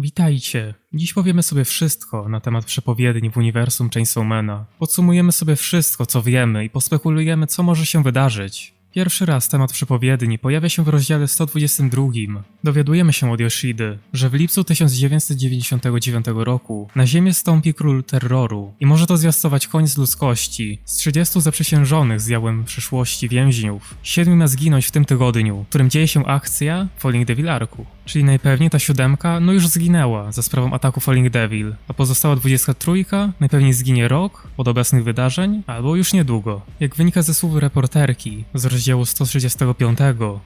Witajcie! Dziś powiemy sobie wszystko na temat przepowiedni w uniwersum Chainsawmana. Podsumujemy sobie wszystko, co wiemy i pospekulujemy, co może się wydarzyć. Pierwszy raz temat przepowiedni pojawia się w rozdziale 122. Dowiadujemy się od Yoshidy, że w lipcu 1999 roku na Ziemię stąpi król terroru i może to zwiastować koniec ludzkości. Z 30 zaprzysiężonych zjałem przyszłości więźniów. Siedmiu ma zginąć w tym tygodniu, w którym dzieje się akcja Falling Devil Arku. Czyli najpewniej ta siódemka no już zginęła za sprawą ataku Falling Devil, a pozostała 23 najpewniej zginie rok od obecnych wydarzeń albo już niedługo. Jak wynika ze słów reporterki z rozdziału 135,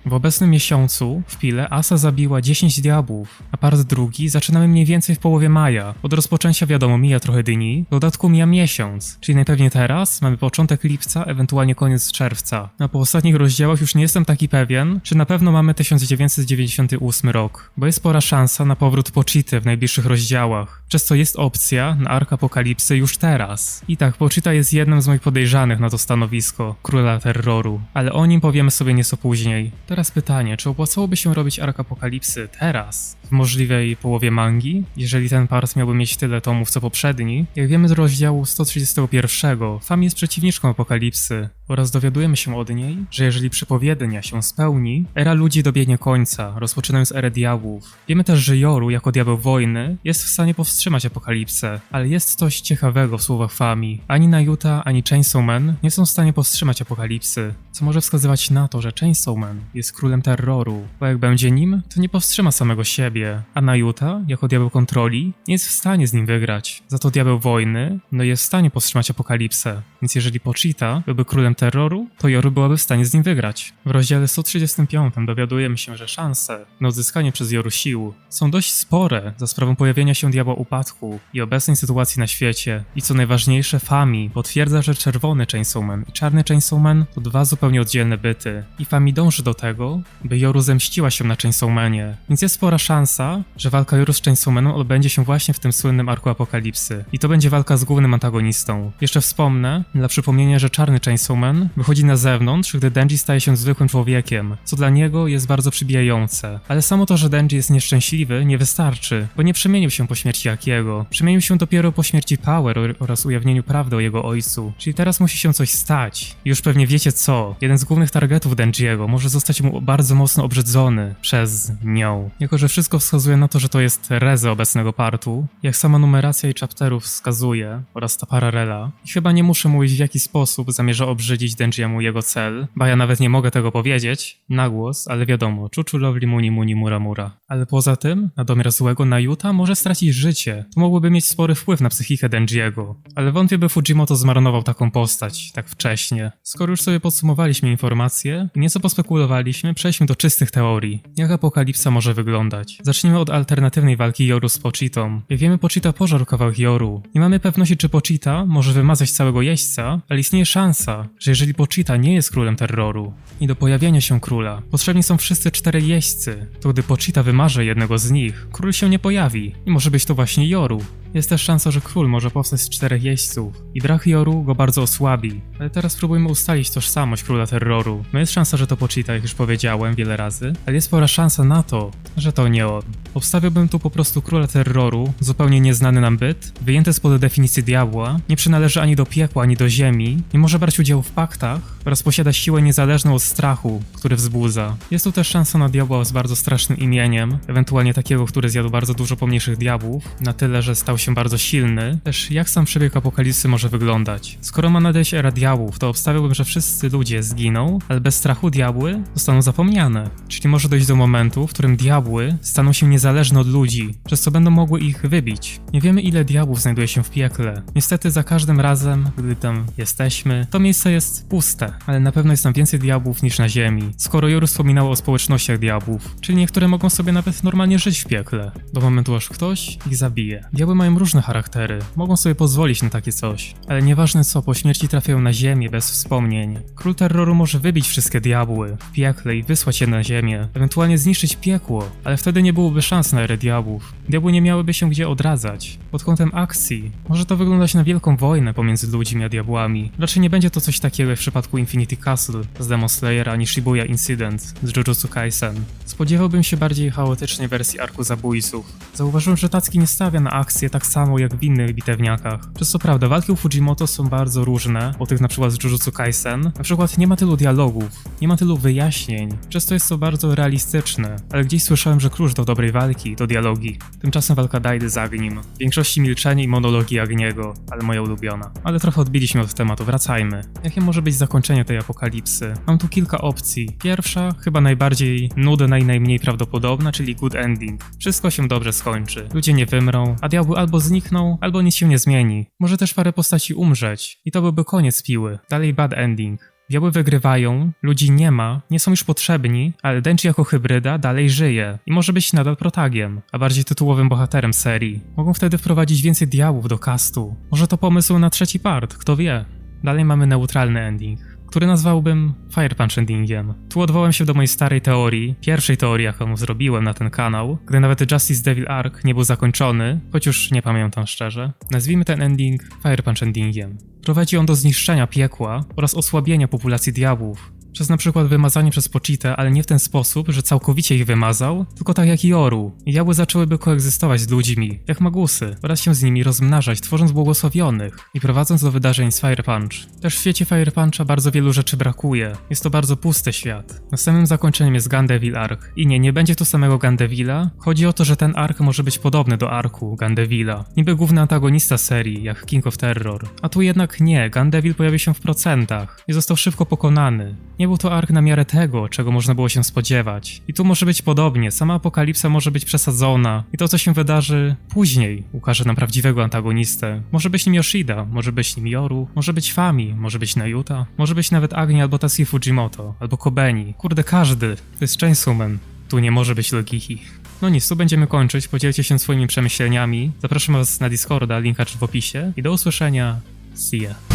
w obecnym miesiącu w Pile Asa zabiła 10 diabłów, a part drugi zaczynamy mniej więcej w połowie maja. Od rozpoczęcia wiadomo mija trochę dni, w dodatku mija miesiąc, czyli najpewniej teraz mamy początek lipca, ewentualnie koniec czerwca. A po ostatnich rozdziałach już nie jestem taki pewien, czy na pewno mamy 1998 rok, bo jest spora szansa na powrót Pochity w najbliższych rozdziałach, przez co jest opcja na Ark Apokalipsy już teraz. I tak, Pochita jest jednym z moich podejrzanych na to stanowisko, króla terroru, ale o nim powiemy sobie nieco później. Teraz pytanie, czy opłacałoby się robić Ark Apokalipsy teraz, w możliwej połowie mangi, jeżeli ten part miałby mieć tyle tomów co poprzedni? Jak wiemy z rozdziału 131, Fami jest przeciwniczką Apokalipsy oraz dowiadujemy się od niej, że jeżeli przepowiednia się spełni, era ludzi dobiegnie końca, rozpoczynając erę diabłów. Wiemy też, że Joru, jako diabeł wojny, jest w stanie powstrzymać apokalipsę, ale jest coś ciekawego w słowach Fami. Ani Najuta, ani Chainsaw Man nie są w stanie powstrzymać apokalipsy, co może wskazywać na to, że Chainsaw Man jest królem terroru, bo jak będzie nim, to nie powstrzyma samego siebie, a Najuta, jako diabeł kontroli, nie jest w stanie z nim wygrać. Za to diabeł wojny, no jest w stanie powstrzymać apokalipsę, więc jeżeli Pochita byłby królem terroru, to Joru byłaby w stanie z nim wygrać. W rozdziale 135 dowiadujemy się, że szanse na odzyskanie przez Joru sił są dość spore za sprawą pojawienia się diabła upadku i obecnej sytuacji na świecie. I co najważniejsze, Fami potwierdza, że czerwony Chainsaw Man i czarny Chainsaw Man to dwa zupełnie oddzielne byty. I Fami dąży do tego, by Joru zemściła się na Chainsaw Manie, więc jest spora szansa, że walka Joru z Chainsaw Manem odbędzie się właśnie w tym słynnym arku apokalipsy. I to będzie walka z głównym antagonistą. Jeszcze wspomnę, dla przypomnienia, że czarny Chainsaw Man wychodzi na zewnątrz, gdy Denji staje się zwykłym człowiekiem, co dla niego jest bardzo przybijające. Ale samo to, że Denji jest nieszczęśliwy, nie wystarczy, bo nie przemienił się po śmierci Akiego. Przemienił się dopiero po śmierci Power or- oraz ujawnieniu prawdy o jego ojcu. Czyli teraz musi się coś stać. Już pewnie wiecie co. Jeden z głównych targetów Denjiego może zostać mu bardzo mocno obrzydzony przez nią. Jako, że wszystko wskazuje na to, że to jest Reze obecnego partu, jak sama numeracja i chapterów wskazuje, oraz ta paralela. I chyba nie muszę mówić w jaki sposób zamierza obrzydzić Denjiemu jego cel, bo ja nawet nie mogę tego powiedzieć na głos, ale wiadomo, Chuchu Lovely Muni Muni Mura Mura. Ale poza tym, na domiar złego Najuta może stracić życie. To mogłoby mieć spory wpływ na psychikę Denjiego. Ale wątpię, by Fujimoto zmarnował taką postać tak wcześnie. Skoro już sobie podsumowaliśmy informacje nieco pospekulowaliśmy, przejdźmy do czystych teorii. Jak apokalipsa może wyglądać? Zacznijmy od alternatywnej walki Joru z Pochitą. Jak wiemy, Pochita pożarł kawałek Joru. Nie mamy pewności, czy Pochita może wymazać całego jeźdźca, ale istnieje szansa, że jeżeli Pochita nie jest królem terroru i do pojawienia się króla potrzebni są wszyscy cztery jeźdźcy, to gdy Pochita wymarze jednego z nich, król się nie pojawi i może być to właśnie Joru. Jest też szansa, że król może powstać z czterech jeźdźców i brak Joru go bardzo osłabi. Ale teraz spróbujmy ustalić tożsamość króla terroru. No jest szansa, że to Pochita, jak już powiedziałem wiele razy, ale jest spora szansa na to, że to nie on. Obstawiałbym tu po prostu króla terroru, zupełnie nieznany nam byt, wyjęty spod definicji diabła, nie przynależy ani do piekła, ani do ziemi, nie może brać udziału w paktach oraz posiada siłę niezależną od strachu, który wzbudza. Jest tu też szansa na diabła z bardzo strasznym imieniem, ewentualnie takiego, który zjadł bardzo dużo pomniejszych diabłów, na tyle, że stał się bardzo silny. Też jak sam przebieg apokalipsy może wyglądać? Skoro ma nadejść era diabłów, to obstawiałbym, że wszyscy ludzie zginą, ale bez strachu diabły zostaną zapomniane. Czyli może dojść do momentu, w którym diabły staną się niezależne od ludzi, przez co będą mogły ich wybić. Nie wiemy ile diabłów znajduje się w piekle. Niestety za każdym razem, gdy tam jesteśmy, to miejsce jest puste, ale na pewno jest tam więcej diabłów niż na ziemi. Skoro Joru wspominało o społecznościach diabłów, czyli niektóre mogą sobie nawet normalnie żyć w piekle, do momentu aż ktoś ich zabije. Diabły mają różne charaktery, mogą sobie pozwolić na takie coś, ale nieważne co, po śmierci trafiają na ziemię bez wspomnień. Król terroru może wybić wszystkie diabły w piekle i wysłać je na ziemię, ewentualnie zniszczyć piekło, ale wtedy nie byłoby szans na erę diabłów. Diabły nie miałyby się gdzie odradzać. Pod kątem akcji może to wyglądać na wielką wojnę pomiędzy ludźmi a diabłami. Raczej nie będzie to coś takiego jak w przypadku Infinity Castle z Demon Slayera ani Shibuya Incident z Jujutsu Kaisen. Spodziewałbym się bardziej chaotycznej wersji arku zabójców. Zauważyłem, że Tatsuki nie stawia na akcję tak samo jak w innych bitewniakach. Przez co prawda, walki u Fujimoto są bardzo różne, od tych na przykład z Jujutsu Kaisen. Na przykład nie ma tylu dialogów, nie ma tylu wyjaśnień, przez to jest to bardzo realistyczne, ale gdzieś słyszałem, że klucz do dobrej walki to dialogi. Tymczasem walka Daidy z Agnim. W większości milczenie i monologi Agniego, ale moja ulubiona. Ale trochę odbiliśmy od tematu, wracajmy. Jakie może być zakończenie tej apokalipsy? Mam tu kilka opcji. Pierwsza, chyba najbardziej nudna i najmniej prawdopodobna, czyli good ending. Wszystko się dobrze skończy. Ludzie nie wymrą, a diabły albo znikną, albo nic się nie zmieni. Może też parę postaci umrzeć. I to byłby koniec piły. Dalej bad ending. Diabły wygrywają, ludzi nie ma, nie są już potrzebni, ale Denji jako hybryda dalej żyje i może być nadal protagiem, a bardziej tytułowym bohaterem serii. Mogą wtedy wprowadzić więcej diabłów do castu. Może to pomysł na trzeci part, kto wie. Dalej mamy neutralny ending, który nazwałbym Fire Punch Endingiem. Tu odwołam się do mojej starej teorii, pierwszej teorii, jaką zrobiłem na ten kanał, gdy nawet Justice Devil Arc nie był zakończony, choć już nie pamiętam szczerze. Nazwijmy ten ending Fire Punch Endingiem. Prowadzi on do zniszczenia piekła oraz osłabienia populacji diabłów, przez na przykład wymazanie przez Pochitę, ale nie w ten sposób, że całkowicie ich wymazał, tylko tak jak Joru. Diabły zaczęłyby koegzystować z ludźmi, jak magusy, oraz się z nimi rozmnażać, tworząc błogosławionych i prowadząc do wydarzeń z Fire Punch. Też w świecie Fire Puncha bardzo wielu rzeczy brakuje. Jest to bardzo pusty świat. Następnym zakończeniem jest Gandeville Arc. I nie, nie będzie tu samego Gandevilla. Chodzi o to, że ten ark może być podobny do arku Gandevilla. Niby główny antagonista serii, jak King of Terror. A tu jednak nie, Gandeville pojawi się w procentach i został szybko pokonany. Nie był to ark na miarę tego, czego można było się spodziewać. I tu może być podobnie, sama apokalipsa może być przesadzona i to, co się wydarzy później, ukaże nam prawdziwego antagonistę. Może być nim Yoshida, może być nim Yoru, może być Fami, może być Nayuta, może być nawet Agni albo Tatsuki Fujimoto, albo Kobeni. Kurde, każdy. To jest Chainsaw Man. Tu nie może być logiki. No nic, tu będziemy kończyć, podzielcie się swoimi przemyśleniami. Zapraszam was na Discorda, link w opisie i do usłyszenia. See ya.